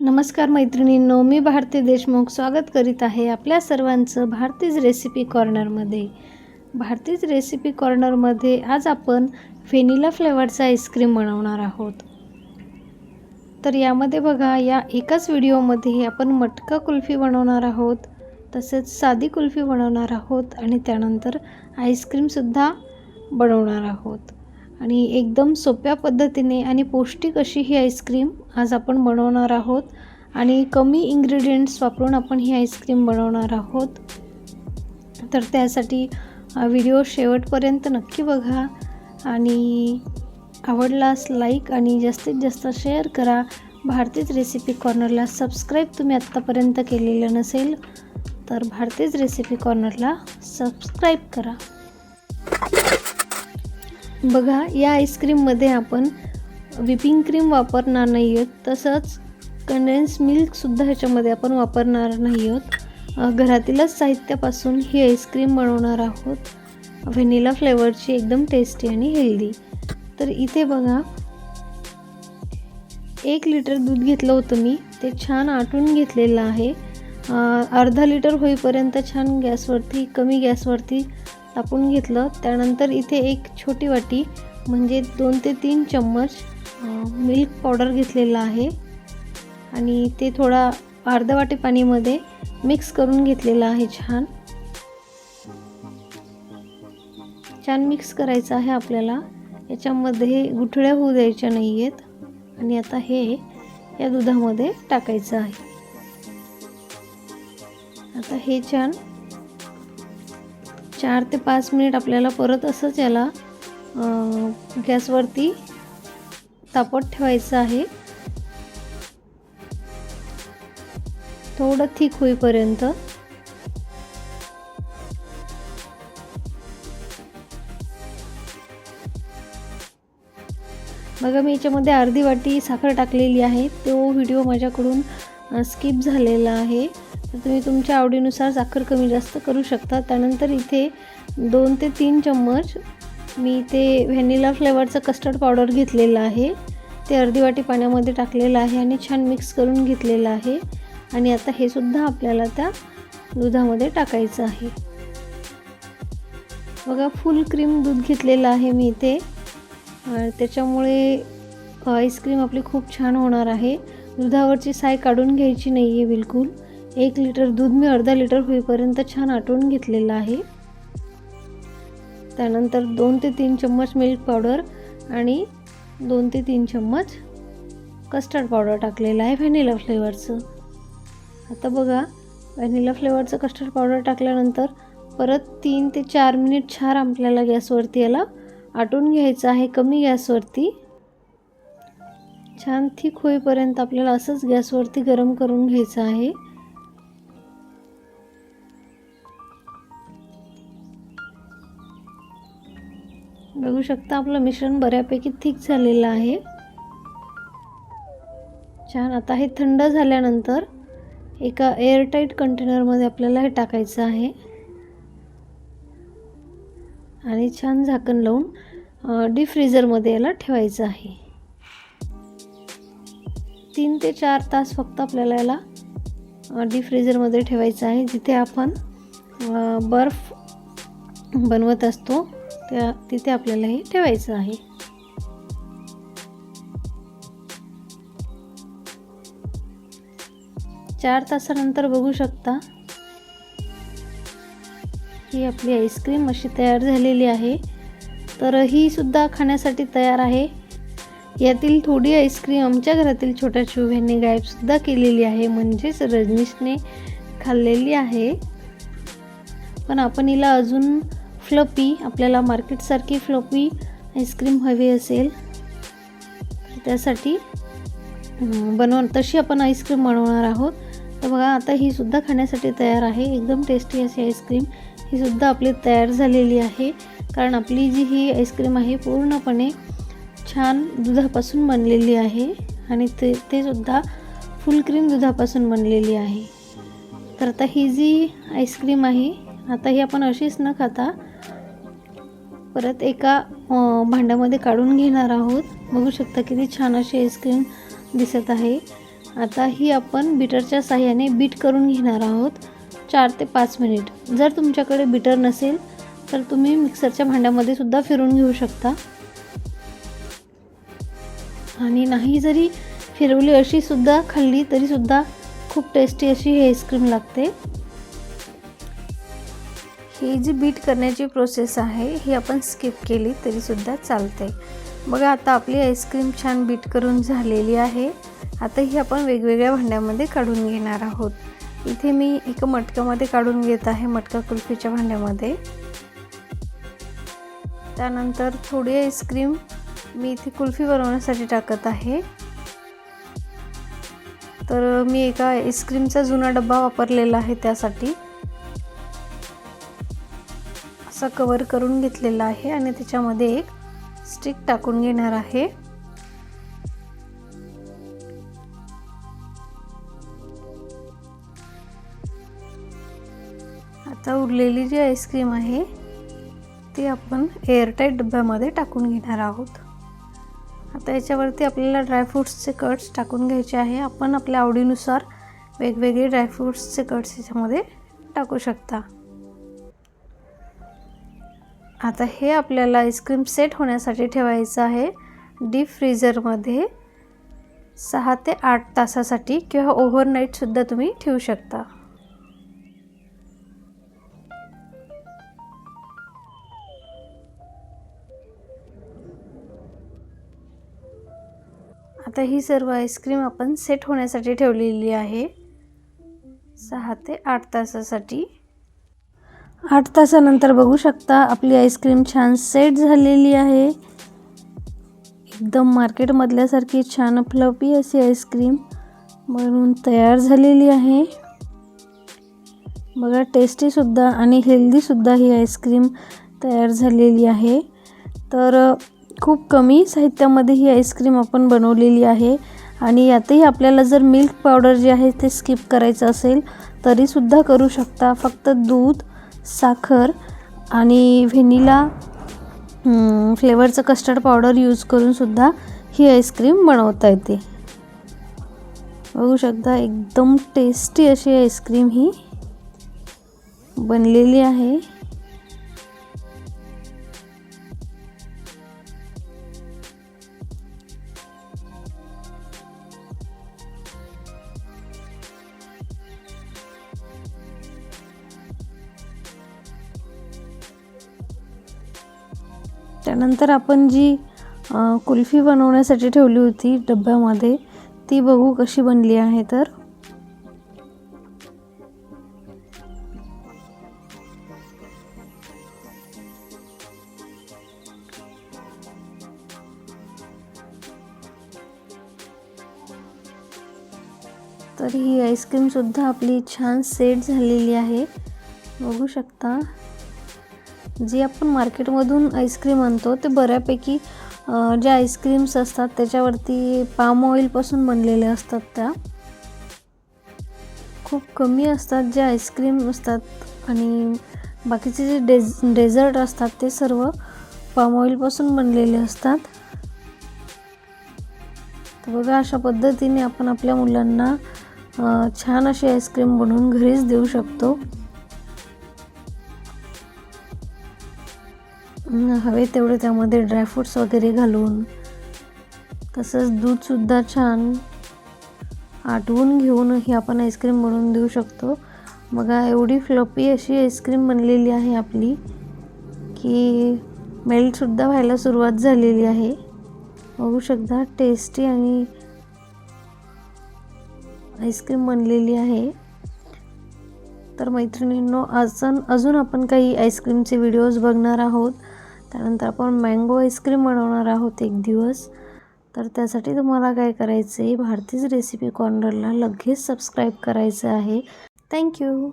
नमस्कार मैत्रिणींनो मी भारती देशमुख स्वागत करीत आहे आपल्या सर्वांचं भारतीज रेसिपी कॉर्नरमध्ये. भारतीज रेसिपी कॉर्नरमध्ये आज आपण व्हेनिला फ्लेवरचा आईस्क्रीम बनवणार आहोत. तर यामध्ये बघा या एकाच व्हिडिओमध्ये आपण मटका कुल्फी बनवणार आहोत तसेच साधी कुल्फी बनवणार आहोत आणि त्यानंतर आईस्क्रीमसुद्धा बनवणार आहोत. आणि एकदम सोप्या पद्धतीने आणि पौष्टिक अशी ही आईस्क्रीम आज आपण बनवणार आहोत आणि कमी इन्ग्रेडियंट्स वापरून आपण ही आईस्क्रीम बनवणार आहोत. तर त्यासाठी व्हिडिओ शेवटपर्यंत नक्की बघा आणि आवडलास लाईक आणि जास्तीत जास्त शेअर करा. भारतीच रेसिपी कॉर्नरला सबस्क्राईब तुम्ही आत्तापर्यंत केलेलं नसेल तर भारतीच रेसिपी कॉर्नरला सबस्क्राईब करा. बघा या आईस्क्रीममध्ये आपण व्हिपिंग क्रीम वापरणार नाही आहोत तसंच कंडेन्स मिल्कसुद्धा ह्याच्यामध्ये आपण वापरणार नाही आहोत घरातीलच साहित्यापासून ही आईस्क्रीम बनवणार आहोत. व्हॅनिला फ्लेवरची एकदम टेस्टी आणि हेल्दी तर इथे बघा एक लिटर दूध घेतलं होतं मी. ते छान आटून घेतलेलं आहे. अर्धा लिटर होईपर्यंत छान गॅसवरती कमी गॅसवरती तापून घेतलं. त्यानंतर इथे एक छोटी वाटी म्हणजे दोन ते तीन चम्मच मिल्क पावडर घेतलेला आहे. आणि ते थोडा अर्धवाटे वाटी पाणीमध्ये मिक्स करून घेतलेला आहे छान. छान मिक्स करायचं आहे आपल्याला. याच्यामध्ये गुठळ्या होऊ द्यायच्या नाही आहेत आणि आता हे या दुधामध्ये टाकायचं आहे. आता हे छान चार ते पाच मिनिट आपल्याला परत असंच याला गॅसवरती तापत ठेवायचं आहे. थोडं थिक होईपर्यंत. बघा मी याच्यामध्ये अर्धी वाटी साखर टाकलेली आहे. तो व्हिडिओ माझ्याकडून स्किप झालेला आहे. तर तुम्ही तुमच्या आवडीनुसार साखर कमी जास्त करू शकता. त्यानंतर इथे दोन ते तीन चम्मच मी ते व्हॅनिला फ्लेवरचं कस्टर्ड पावडर घेतलेलं आहे. ते अर्धी वाटी पाण्यामध्ये टाकलेलं आहे आणि छान मिक्स करून घेतलेलं आहे. आणि आता हे सुद्धा आपल्याला त्या दुधामध्ये टाकायचं आहे. बघा फुल क्रीम दूध घेतलेलं आहे मी इथे. त्याच्यामुळे आईस्क्रीम आपली खूप छान होणार आहे. दुधावरची साय काढून घ्यायची नाही आहे बिलकुल. एक लिटर दूध मी अर्धा लिटर होईपर्यंत छान आटवून घेतलेलं आहे. त्यानंतर दोन ते तीन चम्मच मिल्क पावडर आणि दोन ते तीन चम्मच कस्टर्ड पावडर टाकलेलं आहे व्हॅनिला फ्लेवरचं आता बघा व्हॅनिला फ्लेवरचं कस्टर्ड पावडर टाकल्यानंतर परत तीन ते चार मिनिट छान आपल्याला गॅसवरती याला आटून घ्यायचं आहे कमी गॅसवरती. छान थिक होईपर्यंत आपल्याला असंच गॅसवरती गरम करून घ्यायचं आहे. बघू शकता आपलं मिश्रण बऱ्यापैकी थिक झालेलं आहे. छान आता हे थंड झाल्यानंतर एका एअरटाईट कंटेनरमध्ये आपल्याला हे टाकायचं आहे. आणि छान झाकण लावून डीप याला ठेवायचं आहे. तीन ते चार तास फक्त आपल्याला याला डीप ठेवायचं आहे जिथे आपण बर्फ बनवत असतो. त्या तिथे आपल्याला हे ठेवायचं आहे. चार तासानंतर बघू शकता. ही आपली आईस्क्रीम अशी तयार झालेली आहे. तर ही सुद्धा खाण्यासाठी तयार आहे. यातील थोडी आईस्क्रीम आमच्या घरातील छोट्या गायब गायबसुद्धा केलेली आहे. म्हणजेच रजनीशने खाल्लेली आहे. पण आपण हिला अजून फ्लपी आपल्याला मार्केटसारखी फ्लपी आईस्क्रीम हवी असेल त्यासाठी बनव तशी आपण आईस्क्रीम बनवणार आहोत. तर बघा आता ही सुद्धा खाण्यासाठी तयार आहे. एकदम टेस्टी अशी आईस्क्रीम. ही सुद्धा आपली तयार झालेली आहे. कारण आपली जी ही आईस्क्रीम आहे पूर्णपणे छान दुधापासून बनलेली आहे. आणि ते ते सुद्धा फुल क्रीम दुधापासून बनलेली आहे. तर आता ही जी आईस्क्रीम आहे आता ही आपण अशीच न खाता परत एका भांड्यामध्ये काढून घेणार आहोत. बघू शकता किती छान अशी आईस्क्रीम दिसत आहे. आता ही आपण बीटरच्या साह्याने बीट करून घेणार आहोत. चार ते पाच मिनिट. जर तुमच्याकडे बीटर नसेल तर तुम्ही मिक्सरच्या भांड्यामध्ये सुद्धा फिरून घेऊ शकता. आणि नाही जरी फिरवली अशी सुद्धा खाल्ली तरीसुद्धा खूप टेस्टी अशी ही आईस्क्रीम लागते. ही जी बीट करण्याची प्रोसेस आहे ही आपण स्किप केली तरीसुद्धा चालते बघा आता आपली आईस्क्रीम छान बीट करून झालेली आहे. आता ही आपण वेगवेगळ्या भांड्यामध्ये काढून घेणार आहोत. इथे मी एका मटक्यामध्ये काढून घेत आहे मटका कुल्फीच्या भांड्यामध्ये. त्यानंतर थोडी आईस्क्रीम मी इथे कुल्फी बनवण्यासाठी टाकत आहे. तर मी एका आईस्क्रीमचा जुना डब्बा वापरलेला आहे त्यासाठी. असा कवर करून घेतलेला आहे आणि त्याच्यामध्ये एक स्टिक टाकून घेणार आहे. आता उरलेली जी आईस्क्रीम आहे ती आपण एअरटाईट डब्यामध्ये टाकून घेणार आहोत. आता याच्यावरती आपल्याला ड्रायफ्रूट्सचे कट्स टाकून घ्यायचे आहे. आपण आपल्या आवडीनुसार वेगवेगळे ड्रायफ्रूट्सचे कट्स याच्यामध्ये टाकू शकता. आता हे आपल्याला आईस्क्रीम सेट होण्यासाठी ठेवायचं आहे डीप फ्रीजरमध्ये सहा ते आठ तासासाठी किंवा ओव्हरनाईटसुद्धा तुम्ही ठेवू शकता. आता ही सर्व आईस्क्रीम आपण सेट होण्यासाठी ठेवलेली आहे. सहा ते आठ तासासाठी आठ तासानंतर बघू शकता आपली आईस्क्रीम छान सेट झालेली आहे. एकदम मार्केटमधल्यासारखी छान फ्लपी अशी आईस्क्रीम बनवून तयार झालेली आहे. बघा टेस्टीसुद्धा आणि हेल्दीसुद्धा ही आईस्क्रीम तयार झालेली आहे. तर खूप कमी साहित्यामध्ये ही आईस्क्रीम आपण बनवलेली आहे आणि यातही आपल्याला जर मिल्क पावडर जे आहे ते स्किप करायचं असेल तरीसुद्धा करू शकता. फक्त दूध साखर आणि व्हेनिला फ्लेवरचं कस्टर्ड पावडर यूज करूनसुद्धा ही आईस्क्रीम बनवता येते. बघू शकता एकदम टेस्टी अशी आईस्क्रीम ही बनलेली आहे. त्यानंतर आपण जी कुल्फी बनवण्यासाठी ठेवली होती डब्यामध्ये ती बघू कशी बनली आहे तर. तर ही आईस्क्रीमसुद्धा आपली छान सेट झालेली आहे. बघू शकता. जी आपण मार्केटमधून आईस्क्रीम आणतो ते बऱ्यापैकी ज्या आईस्क्रीम्स असतात त्याच्यावरती पाम ऑइलपासून बनलेले असतात त्या. खूप कमी असतात ज्या आईस्क्रीम असतात आणि बाकीचे जे डेज डेझर्ट असतात ते सर्व पाम ऑइलपासून बनलेले असतात. तर बघा अशा पद्धतीने आपण आपल्या मुलांना छान अशी आईस्क्रीम बनवून घरीच देऊ शकतो. हवे तेवढे त्यामध्ये ड्रायफ्रूट्स वगैरे घालून. तसंच दूधसुद्धा छान आटवून घेऊन ही आपण आईस्क्रीम बनवून देऊ शकतो. बघा एवढी फ्लपी अशी आईस्क्रीम बनलेली आहे आपली की मेल्टसुद्धा व्हायला सुरुवात झालेली आहे. बघू शकता टेस्टी आणि आईस्क्रीम बनलेली आहे. तर मैत्रिणींनो अजून अजून आपण काही आईस्क्रीमचे व्हिडिओज बघणार आहोत. त्यानंतर आपण मँगो आईस्क्रीम बनवणार आहोत एक दिवस. तर त्यासाठी तुम्हाला काय करायचं आहे भारतीच रेसिपी कॉर्नरला लगेच सबस्क्राईब करायचं आहे. थँक्यू